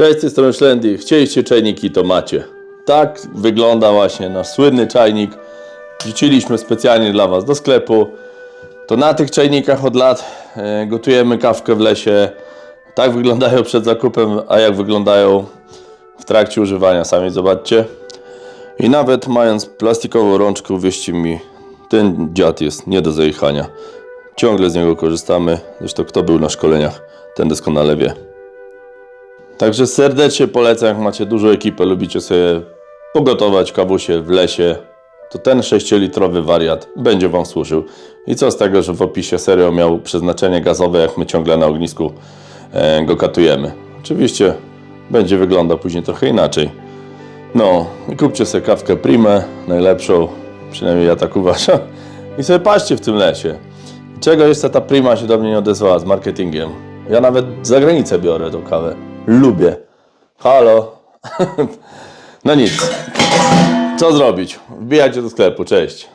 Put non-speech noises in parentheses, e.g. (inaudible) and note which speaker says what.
Speaker 1: Cześć, z Szlendy. Chcieliście czajniki, to macie. Tak wygląda właśnie nasz słynny czajnik. Wrzuciliśmy specjalnie dla Was do sklepu. To na tych czajnikach od lat e, gotujemy kawkę w lesie. Tak wyglądają przed zakupem, a jak wyglądają w trakcie używania, sami zobaczcie. I nawet mając plastikową rączkę, wierzcie mi, ten dziad jest nie do zajechania. Ciągle z niego korzystamy. Zresztą kto był na szkoleniach, ten doskonale wie. Także serdecznie polecam, jak macie dużą ekipę, lubicie sobie pogotować kawusie w lesie, to ten 6-litrowy wariat będzie Wam służył. I co z tego, że w opisie serio miał przeznaczenie gazowe, jak my ciągle na ognisku e, go katujemy. Oczywiście będzie wyglądał później trochę inaczej. No, i kupcie sobie kawkę Primę, najlepszą, przynajmniej ja tak uważam, (laughs) i sobie patrzcie w tym lesie. Czego jeszcze ta Prima się do mnie nie odezwała z marketingiem? Ja nawet za granicę biorę tą kawę. Lubię. Halo. (laughs) no nic. Co zrobić? Wbijajcie do sklepu. Cześć.